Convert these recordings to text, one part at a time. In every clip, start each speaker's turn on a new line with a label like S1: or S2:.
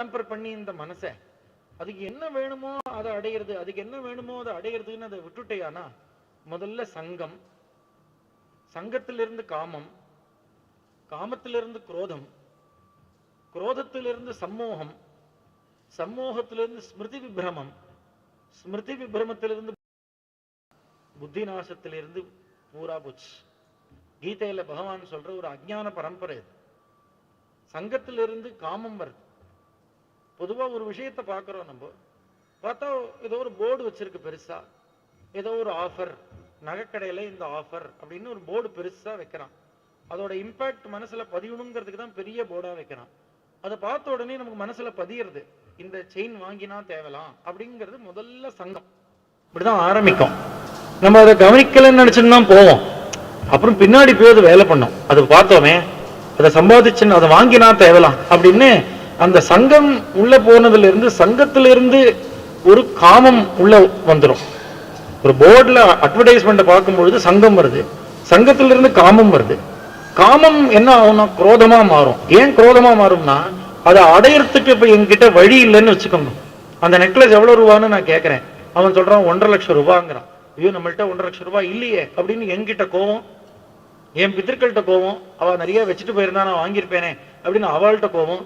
S1: Tamper பண்ணி இந்த மனசை அதுக்கு என்ன வேணுமோ அதை அடையிறது அதுக்கு என்ன வேணுமோ அதை அடையிறதுன்னு அதை விட்டுட்டேயானா முதல்ல சங்கம் சங்கத்திலிருந்து காமம் காமத்திலிருந்து குரோதம் குரோதத்திலிருந்து சம்மோகம் சம்மோகத்திலிருந்து ஸ்மிருதி விபிரமம் ஸ்மிருதி விபிரமத்திலிருந்து புத்தி நாசத்திலிருந்து பூரா போச்சு. கீதையில பகவான் சொல்ற ஒரு அஜ்ஞான பரம்பரை இது சங்கத்திலிருந்து காமம் வருது. பொதுவாக ஒரு விஷயத்தை பார்க்குறோம் நம்ம. பார்த்தா ஏதோ ஒரு போர்டு வச்சிருக்கு பெருசா. ஏதோ ஒரு ஆஃபர் நகைக்கடையில் இந்த ஆஃபர் அப்படின்னு ஒரு போர்டு பெருசாக வைக்கிறான். அதோட இம்பேக்ட் மனசில் பதியணுங்கிறதுக்கு தான் பெரிய போர்டாக வைக்கிறான். அதை பார்த்த உடனே நமக்கு மனசில் பதியிறது இந்த செயின் வாங்கினா தேவலாம் அப்படிங்கிறது முதல்ல சங்கம். இப்படிதான் ஆரம்பிக்கும். நம்ம அதை கவனிக்கலன்னு நினைச்சுன்னு தான் போவோம். அப்புறம் பின்னாடி போய் அது வேலை பண்ணோம். அது பார்த்தோமே அதை சம்பாதிச்சுன்னு அதை வாங்கினா தேவலாம் அப்படின்னு அந்த சங்கம் உள்ள போனதுல இருந்து சங்கத்துல இருந்து ஒரு காமம் உள்ள வந்துடும் ஒரு போர்டில் அட்வர்டைஸ்மெண்ட்டை பார்க்கும்பொழுது சங்கம் வருது. சங்கத்திலிருந்து காமம் வருது. காமம் என்ன ஆகும்னா குரோதமாக மாறும். ஏன் குரோதமாக மாறும்னா அதை அடையிறதுக்கு இப்போ எங்கிட்ட வழி இல்லைன்னு வச்சுக்கோங்க. அந்த நெக்லஸ் எவ்வளோ ரூபான்னு நான் கேட்குறேன். அவன் சொல்கிறான் ஒன்றரை லட்சம் ரூபாங்கிறான். ஐயோ நம்மள்கிட்ட ஒன்றரை லட்சம் ரூபாய் இல்லையே அப்படின்னு என்கிட்ட கோவம். என் பித்திருக்கள்கிட்ட கோவம். அவள் நிறைய வச்சுட்டு போயிருந்தா நான் வாங்கியிருப்பேனே அப்படின்னு அவள்கிட்ட கோவம்.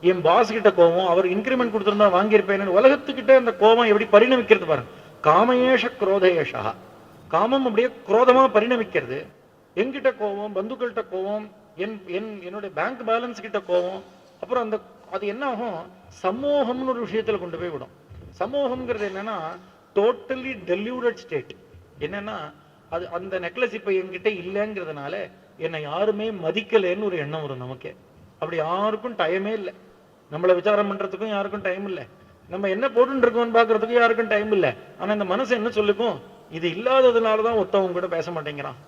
S1: என் பாஸ் கிட்ட கோவம் அவர் இன்கிரிமெண்ட் கொடுத்துருந்தா வாங்கியிருப்பேன் உலகத்துக்கிட்ட அந்த கோவம் எப்படி பரிணமிக்கிறது பாருங்க காமயேஷ குரோதயேஷா. காமம் அப்படியே குரோதமா பரிணமிக்கிறது. என்கிட்ட கோவம் பந்துக்கள்கிட்ட கோவம் என் என் என்னுடைய பேங்க் பேலன்ஸ் கிட்ட கோவம் அப்புறம் அந்த அது என்ன ஆகும்? சமூகம்னு ஒரு விஷயத்துல கொண்டு போய் விடும். சமூகம்ங்கிறது என்னன்னா டோட்டலி டெல்யூடட் ஸ்டேட் என்னன்னா அது அந்த நெக்லஸ் இப்ப என்கிட்ட இல்லைங்கிறதுனால என்னை யாருமே மதிக்கலைன்னு ஒரு எண்ணம் வரும் நமக்கு. அப்படி யாருக்கும் டைமே இல்லை. நம்மளை விசாரம் பண்றதுக்கும் யாருக்கும் டைம் இல்லை. நம்ம என்ன போட்டுட்டு இருக்கோம்னு பாக்குறதுக்கு யாருக்கும் டைம் இல்லை. ஆனா இந்த மனசு என்ன சொல்லுக்கும்? இது இல்லாததுனால தான் ஒத்தவங்க கூட பேச மாட்டேங்கிறான்.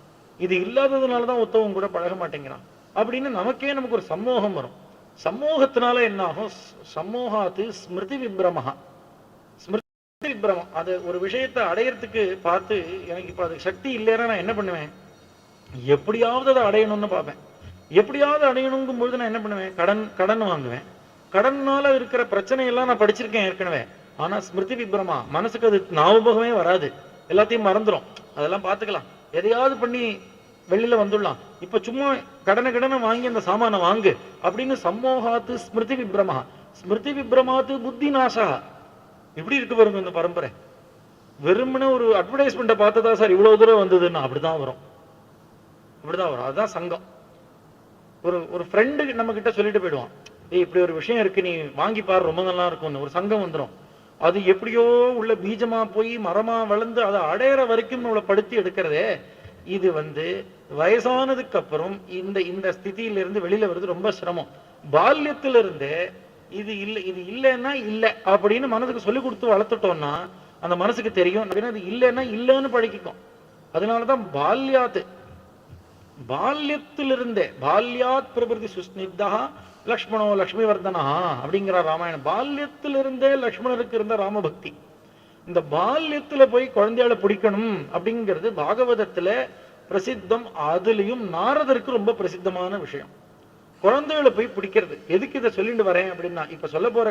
S1: இது இல்லாததுனால தான் ஒத்தவங்க கூட பழக மாட்டேங்கிறான். அப்படின்னு நமக்கே நமக்கு ஒரு சம்மோகம் வரும். சம்மோகத்தினால என்ன ஆகும் சம்மோகாத்து ஸ்மிருதி விப்ரமஹா. ஸ்மிருதி விப்ரமம். அது ஒரு விஷயத்தை அடையறதுக்கு பார்த்து எனக்கு இப்ப அது சக்தி இல்லைன்னா நான் என்ன பண்ணுவேன்? எப்படியாவது அதை அடையணும்னு பார்ப்பேன். எப்படியாவது அடையணுங்கும் பொழுது நான் என்ன பண்ணுவேன்? கடன் கடன் வாங்குவேன். கடன்னால இருக்கிற பிரச்சனையெல்லாம் நான் படிச்சிருக்கேன் ஏற்கனவே. ஆனா ஸ்மிருதி விப்ரமா மனசுக்கு அது ஞாபகமே வராது. எல்லாத்தையும் மறந்துடும் அதெல்லாம் பார்த்துக்கலாம் எதையாவது பண்ணி வெளியில வந்துடலாம். இப்ப சும்மா கடனை கடனை வாங்கி அந்த சாமானை வாங்கு அப்படின்னு சம்மோகாத்து ஸ்மிருதி விப்ரமா ஸ்மிருதி விப்ரமாத்து புத்தி நாசா. இப்படி இருக்கு பாருங்க இந்த பரம்பரை. வெறுமனே ஒரு அட்வர்டைஸ்மெண்ட்டை பார்த்ததா சார் இவ்வளவு தூரம் வந்ததுன்னா அப்படிதான் வரும். அப்படிதான் வரும். அதுதான் சங்கம். ஒரு ஒரு ஃப்ரெண்டு நம்ம கிட்ட சொல்லிட்டு போயிடுவான். இப்படி ஒரு விஷயம் இருக்கு நீ வாங்கி பாரு ரொம்ப நல்லா இருக்கும்னு. ஒரு சங்கம் வந்துடும் அது எப்படியோ உள்ள பீஜமா போய் மரமா வளர்ந்து அதை அடையிற வரைக்கும் நம்மளை படுத்தி எடுக்கிறதே இது வந்து வயசானதுக்கு அப்புறம் இந்த இந்த ஸ்திதியிலிருந்து வெளியில வருது ரொம்ப சிரமம். பால்யத்துல இருந்தே இது இல்லை இது இல்லைன்னா இல்லை அப்படின்னு மனதுக்கு சொல்லி கொடுத்து வளர்த்துட்டோம்னா அந்த மனசுக்கு தெரியும். அப்படின்னா அது இல்லைன்னா இல்லைன்னு பழகிக்கும். அதனாலதான் பால்யாத்து பால்யத்திலிருந்தே பால்யாத் பிரபிருதி சுஸ்னிக்தா லக்ஷ்மணோ லக்ஷ்மி வர்தனா அப்படிங்கிற ராமாயணம். பால்யத்திலிருந்தே லக்ஷ்மணருக்கு இருந்த ராமபக்தி. இந்த பால்யத்துல போய் குழந்தையால பிடிக்கணும் அப்படிங்கிறது பாகவதத்துல பிரசித்தம் அதுலயும் நாரதருக்கு ரொம்ப பிரசித்தமான விஷயம். குழந்தைகளை போய் பிடிக்கிறது. எதுக்கு இதை சொல்லிட்டு வரேன் அப்படின்னா இப்ப சொல்ல போற